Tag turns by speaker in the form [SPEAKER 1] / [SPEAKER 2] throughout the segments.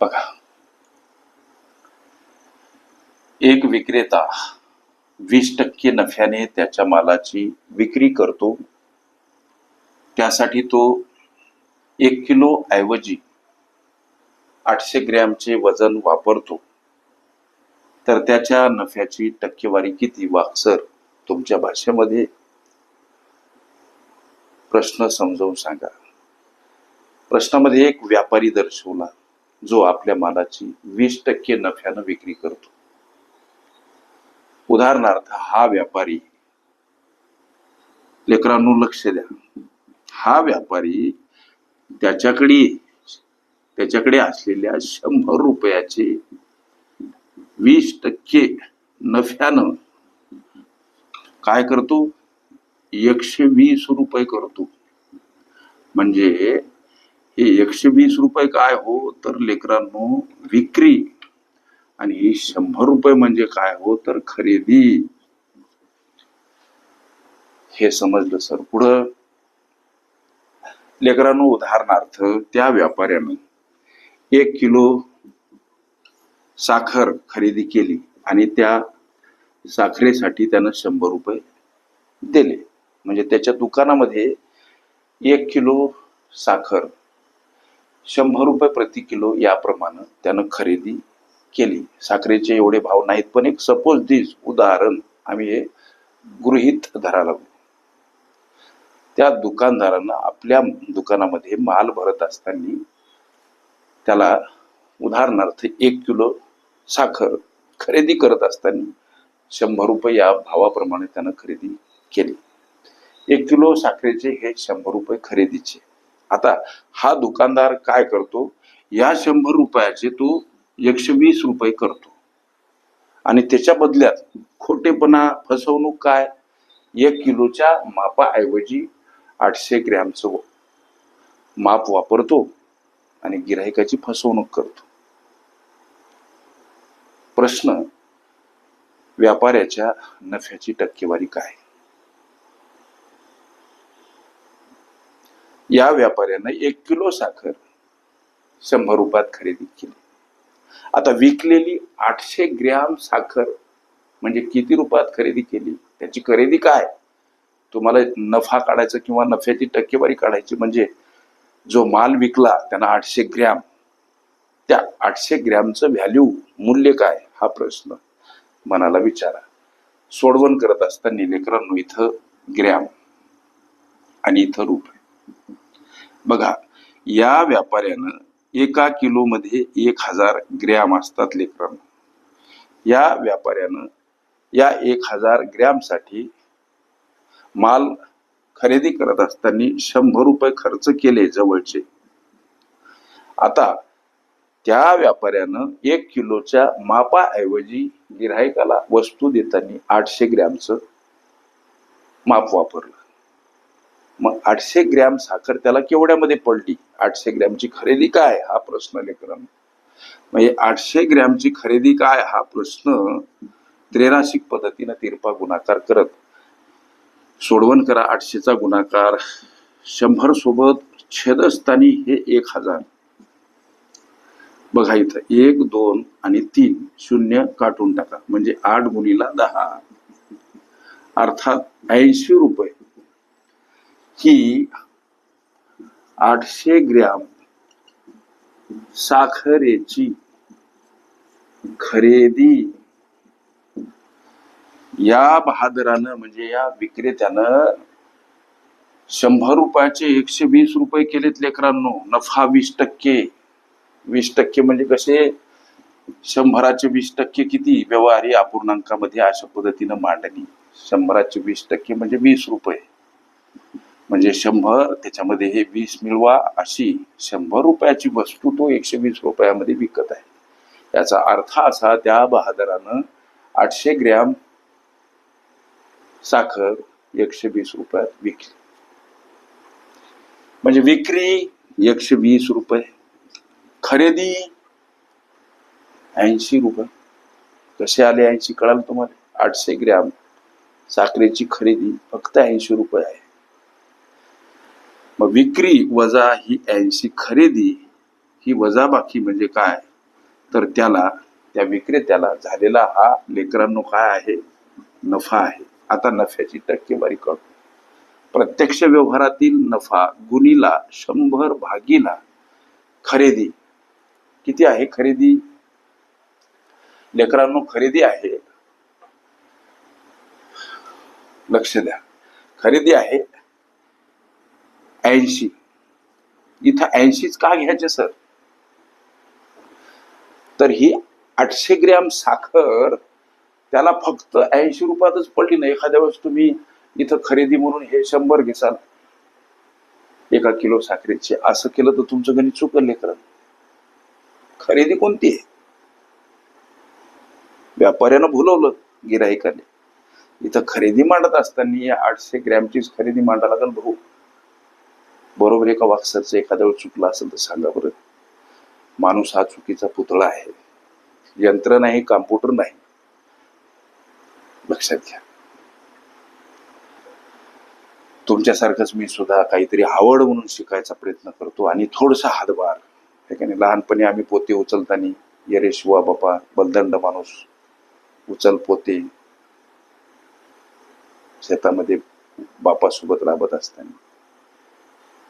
[SPEAKER 1] बघा. एक विक्रेता वीस टक्के नफ्याने त्याच्या मालाची विक्री करतो. त्यासाठी तो एक किलो ऐवजी आठशे ग्रॅमचे वजन वापरतो. तर त्याच्या नफ्याची टक्केवारी किती? वाक्सर तुमच्या भाषेमध्ये प्रश्न समजावून सांगा. प्रश्नामध्ये एक व्यापारी दर्शवला. जो आपल्या मालाची वीस टक्के नफ्यानं विक्री करतो. उदाहरणार्थ हा व्यापारी लेकरांनो लक्ष द्या. हा व्यापारी त्याच्याकडे त्याच्याकडे असलेल्या शंभर रुपयाचे वीस टक्के नफ्यानं काय करतो? एकशे वीस रुपये करतो. म्हणजे हे एकशे वीस रुपये काय हो? तर लेकरांनो विक्री. आणि शंभर रुपये म्हणजे काय हो? तर खरेदी. हे समजलं सर. पुढं. लेकरांनो उदाहरणार्थ त्या व्यापाऱ्यानं एक किलो साखर खरेदी केली आणि त्या साखरेसाठी त्यानं शंभर रुपये दिले. म्हणजे त्याच्या दुकानामध्ये एक किलो साखर शंभर रुपये प्रति किलो याप्रमाणे त्यानं खरेदी केली. साखरेचे एवढे भाव नाहीत पण एक सपोज दिस उदाहरण आम्ही हे गृहीत धरा लागलो. त्या दुकानदारानं आपल्या दुकानामध्ये माल भरत असताना त्याला उदाहरणार्थ एक किलो साखर खरेदी करत असताना शंभर रुपये या भावाप्रमाणे त्यानं खरेदी केली. एक किलो साखरेचे हे शंभर रुपये खरेदीचे. आता हा दुकानदार काय करतो? या शंभर रुपयाचे तो एकशे वीस रुपये करतो. आणि त्याच्या बदल्यात खोटेपणा फसवणूक काय? एक किलोच्या मापाऐवजी आठशे ग्रॅमचं माप वापरतो आणि गिराहिकाची फसवणूक करतो. प्रश्न व्यापाऱ्याच्या नफ्याची टक्केवारी काय? या व्यापाऱ्यानं एक किलो साखर शंभर रुपयात खरेदी केली. आता विकलेली आठशे ग्रॅम साखर म्हणजे किती रुपयात खरेदी केली? त्याची खरेदी काय? तुम्हाला नफा काढायचा किंवा नफ्याची टक्केवारी काढायची म्हणजे जो माल विकला त्यांना आठशे ग्रॅम त्या आठशे ग्रॅमचं व्हॅल्यू मूल्य काय? हा प्रश्न मनाला विचारा. सोडवण करत असताना लेकरांनो इथं ग्रॅम आणि इथं रुपये. बघा या व्यापाऱ्यानं एका किलोमध्ये एक हजार ग्रॅम असतात लेकरांना या व्यापाऱ्यानं या एक हजार ग्रॅमसाठी माल खरेदी करत असताना शंभर रुपये खर्च केले जवळचे. आता त्या व्यापाऱ्यानं एक किलोच्या मापाऐवजी गिराहिकाला वस्तू देताना आठशे ग्रॅमचं माप वापरलं. मग आठशे ग्रॅम साखर त्याला केवढ्यामध्ये पडली? आठशे ग्रॅमची खरेदी काय? हा प्रश्न लेकरांनो. म्हणजे आठशे ग्रॅमची खरेदी काय? हा प्रश्न त्रेराशिक पद्धतीनं तिरपा गुणाकार करत सोडवण करा आठशेचा गुणाकार. शंभर सोबत छेदस्थानी हे एक हजार. बघा इथं एक दोन आणि तीन शून्य काटून टाका. म्हणजे आठ गुणीला दहा. अर्थात ऐंशी रुपये. की आठशे ग्रॅम साखरेची खरेदी या बहादरानं म्हणजे या विक्रेत्यानं शंभर रुपयाचे एकशे वीस रुपये केलेत लेकरांनो. नफा वीस टक्के. वीस टक्के म्हणजे कसे? शंभराचे वीस टक्के किती? व्यवहारी अपूर्णांकामध्ये अशा पद्धतीनं मांडणी. शंभराचे वीस टक्के म्हणजे वीस रुपये. म्हणजे शंभर त्याच्यामध्ये हे वीस मिळवा अशी शंभर रुपयाची वस्तू तो एकशे वीस रुपयामध्ये विकत आहे. याचा अर्थ असा त्या बहादरानं आठशे ग्रॅम साखर एकशे वीस रुपयात विकली. म्हणजे विक्री एकशे वीस रुपये खरेदी ऐंशी रुपये. कसे आले ऐंशी? कळाल तुम्हाला? आठशे ग्रॅम साखरेची खरेदी फक्त ऐंशी रुपये आहे. मग विक्री वजा ही ऐंशी खरेदी ही वजाबाकी म्हणजे काय? तर त्याला त्या विक्रेत्याला झालेला हा लेकरांनो काय आहे? नफा आहे. आता नफ्याची टक्केवारी करू प्रत्यक्ष व्यवहारातील नफा गुणीला शंभर भागीला खरेदी. किती आहे खरेदी? लेकरांनो खरेदी आहे. लक्ष द्या. खरेदी आहे ऐंशी. इथं ऐंशीच का घ्यायचे सर? तर ही आठशे ग्रॅम साखर त्याला फक्त ऐंशी रुपयातच पडली ना. एखाद्या वेळेस तुम्ही इथं खरेदी म्हणून हे शंभर घेसाल. एका किलो साखरेची. असं केलं तर तुमचं गणित चुकल लेकर. खरेदी कोणती आहे? व्यापाऱ्यानं भुलवलं गिराईकाने. इथं खरेदी मांडत असताना या आठशे ग्रॅमचीच खरेदी मांडायला लागेल भाऊ. बरोबर एका वाक्सरचं एखाद्या वेळ चुकलं असेल तर सांगा बरं. माणूस हा चुकीचा पुतळा आहे. यंत्र नाही कॉम्प्युटर नाही. लक्षात घ्या. तुमच्यासारखंच मी सुद्धा काहीतरी आवड म्हणून शिकायचा प्रयत्न करतो आणि थोडसा हातभार. हे का नाही लहानपणी आम्ही पोते उचलताना यरे शिवा बापा बलदंड माणूस. उचल पोते. शेतामध्ये बापासोबत राबत असताना.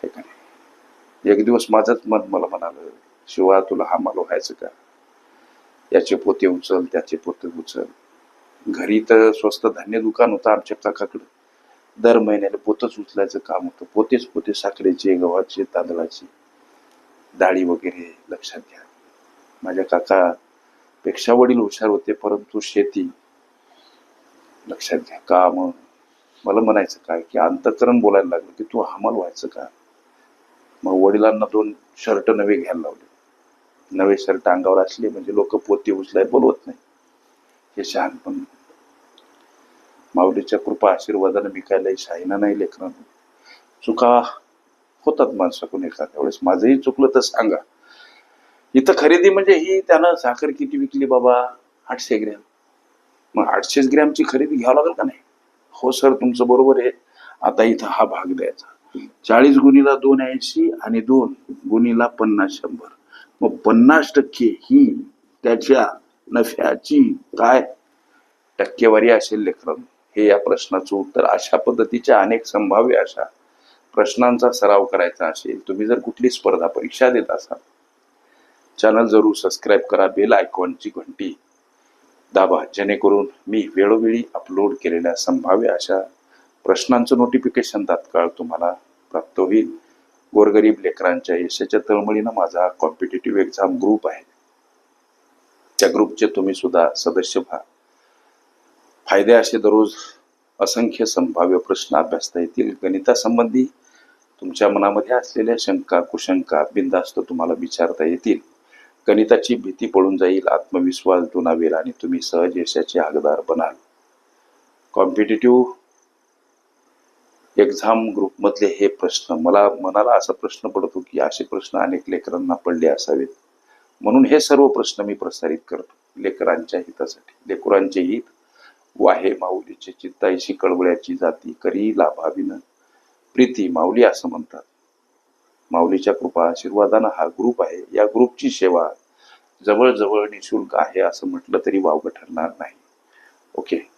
[SPEAKER 1] ठिकाणी. एक दिवस माझंच मन मला म्हणालं शिवा तुला हा मला व्हायचं का? याचे पोते उचल त्याचे पोते उचल. घरी तर स्वस्त धान्य दुकान होतं आमच्या काकाकडं. दर महिन्याला पोतच उचलायचं काम होतं. पोतेच पोते साखरेचे गव्हाचे तांदळाचे. डाळी वगैरे लक्षात घ्या. माझ्या काका पेक्षा वडील हुशार होते परंतु शेती लक्षात घ्या. काम मला म्हणायचं काय की अंतकरण बोलायला लागलं की तू हमाल व्हायचं का? वडिलांना दोन शर्ट नवे घ्यायला लावले. नवे शर्ट अंगावर असले म्हणजे लोक पोते उचलाय बोलवत नाही. हे शहाणपण. माऊलीच्या कृपा आशीर्वादाने विकायलाही शाहीना नाही लेकरांना. चुका होतात माणसाकडून एखाद्या वेळेस. माझंही चुकलं तर सांगा. इथं खरेदी म्हणजे ही त्यानं साखर किती विकली बाबा? आठशे ग्रॅम. मग आठशेच ग्रॅमची खरेदी घ्यावं लागेल का नाही? हो सर तुमचं बरोबर आहे. आता इथं हा भाग द्यायचा. चाळीस गुणीला दोन ऐंशी आणि दोन गुणीला पन्नास शंभर. मग पन्नास टक्के ही त्याच्या नफ्याची काय टक्केवारी असेल लेखन हे या प्रश्नाचं उत्तर. अशा पद्धतीच्या अनेक संभाव्य अशा प्रश्नांचा सराव करायचा असेल तुम्ही जर कुठली स्पर्धा परीक्षा देत असाल चॅनल जरूर सबस्क्राईब करा बेल आयकॉनची घंटी दाबा. जेणेकरून मी वेळोवेळी अपलोड केलेल्या संभाव्य अशा प्रश्नांचं नोटिफिकेशन तात्काळ तुम्हाला प्राप्त होईल. गोरगरीब लेकरांच्या यशाच्या तळमळीनं माझा कॉम्पिटेटिव्ह एक्झाम ग्रुप आहे. त्या ग्रुपचे तुम्ही सुद्धा सदस्य व्हा. फायदे असे दररोज असंख्य संभाव्य प्रश्न अभ्यासता येतील. गणितासंबंधी तुमच्या मनामध्ये असलेल्या शंका कुशंका बिनधास्त तुम्हाला विचारता येतील. गणिताची भीती पळून जाईल आत्मविश्वास दुनावेल आणि तुम्ही सहज यशाचे हकदार बनाल. कॉम्पिटेटिव्ह एक्झाम ग्रुपमधले हे प्रश्न मला मनाला असा प्रश्न पडतो की असे प्रश्न अनेक लेकरांना पडले असावेत. म्हणून हे सर्व प्रश्न मी प्रसारित करतो लेकरांच्या हितासाठी. लेकरांचे हित वाहे माऊलीचे चित्ताईशी कळवळ्याची जाती करी लाभाविन. प्रीती माऊली असं म्हणतात. माऊलीच्या कृपा आशीर्वादानं हा ग्रुप आहे. या ग्रुपची सेवा जवळजवळ निशुल्क आहे असं म्हटलं तरी वावगं ठरणार नाही. ओके